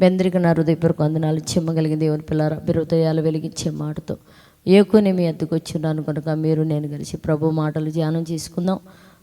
బెందరిక నా హృదయపూర్వక వందనాలు చెమ్మగలిగిన దేవుని పిల్లర మీ హృదయాలు వెలిగించే మాటతో ఏకుని మీ ఎద్దుకు వచ్చిన్నాను కనుక మీరు నేను కలిసి ప్రభు మాటలు ధ్యానం చేసుకుందాం.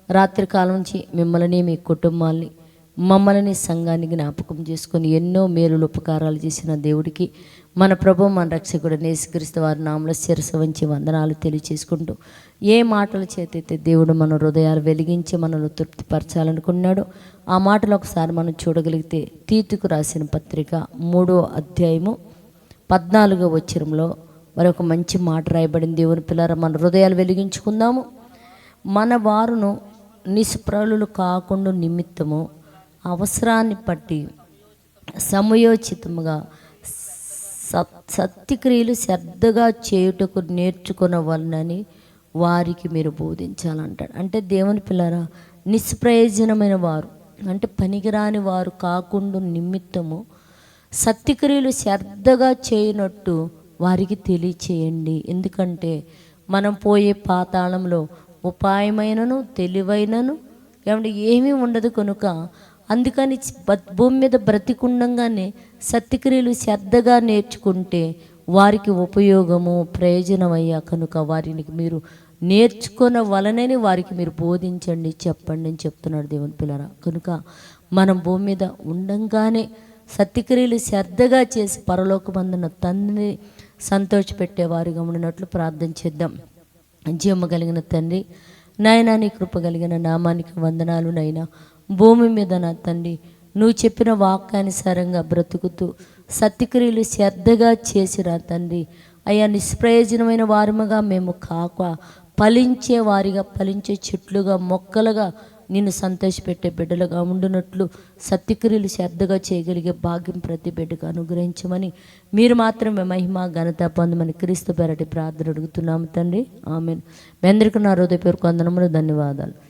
రాత్రి కాలం నుంచి మిమ్మల్ని మీ కుటుంబాల్ని మమ్మల్ని సంఘాన్ని జ్ఞాపకం చేసుకొని ఎన్నో మేలులు ఉపకారాలు చేసిన దేవుడికి మన ప్రభు మన రక్షకుడు నేసుక్రీస్తు వారి నామలో శిరస వంచి వందనాలు తెలియచేసుకుంటూ ఏ మాటల చేతైతే దేవుడు మన హృదయాలు వెలిగించి మనల్ని తృప్తిపరచాలనుకున్నాడో ఆ మాటలు ఒకసారి మనం చూడగలిగితే తీతుకు రాసిన పత్రిక మూడో అధ్యాయము పద్నాలుగో వచ్చరంలో మరి ఒక మంచి మాట రాయబడింది. దేవుని పిల్లర మన హృదయాలు వెలిగించుకుందాము. మన వారును నిస్ప్రలు కాకుండా నిమిత్తము అవసరాన్ని బట్టి సమయోచితముగా సత్ సత్యక్రియలు శ్రద్ధగా చేయుటకు నేర్చుకునవలనని వారికి మీరు బోధించాలంటాడు. అంటే దేవుని పిల్లరా నిష్ప్రయోజనమైన వారు అంటే పనికిరాని వారు కాకుండా నిమిత్తము సత్యక్రియలు శ్రద్ధగా చేయనట్టు వారికి తెలియచేయండి. ఎందుకంటే మనం పోయే పాతాళంలో ఉపాయమైనను తెలివైనను ఏమంటే ఏమీ ఉండదు కనుక అందుకని భూమి మీద బ్రతికుండంగానే సత్యక్రియలు శ్రద్ధగా నేర్చుకుంటే వారికి ఉపయోగము ప్రయోజనమయ్యా. కనుక వారిని మీరు నేర్చుకున్న వలనని వారికి మీరు బోధించండి చెప్పండి అని చెప్తున్నాడు దేవుని పిల్లరా. కనుక మనం భూమి మీద ఉండంగానే సత్యక్రియలు శ్రద్ధగా చేసి పరలోకమందున తండ్రిని సంతోషపెట్టేవారుగా ఉండినట్లు ప్రార్థన చేద్దాం. జీవము కలిగిన తండ్రి నాయనా నీ కృప కలిగిన నామానికి వందనాలు నైనా. భూమి మీద నా తండ్రి నువ్వు చెప్పిన వాక్యానుసారంగా బ్రతుకుతూ సత్యక్రియలు శ్రద్ధగా చేసిరా తండ్రి. అయ్యా నిష్ప్రయోజనమైన వారముగా మేము కాక ఫలించే వారిగా ఫలించే చెట్లుగా మొక్కలుగా నిన్ను సంతోషపెట్టే బిడ్డలుగా ఉండునట్లు సత్యక్రియలు శ్రద్ధగా చేయగలిగే భాగ్యం ప్రతి బిడ్డకు అనుగ్రహించమని మీరు మాత్రమే మహిమ ఘనత పొందమని క్రీస్తు పెరటి ప్రార్థన అడుగుతున్నాము తండ్రి. ఆమె మీ అందరికీ నా హృదయ పేరు కొందనములు ధన్యవాదాలు.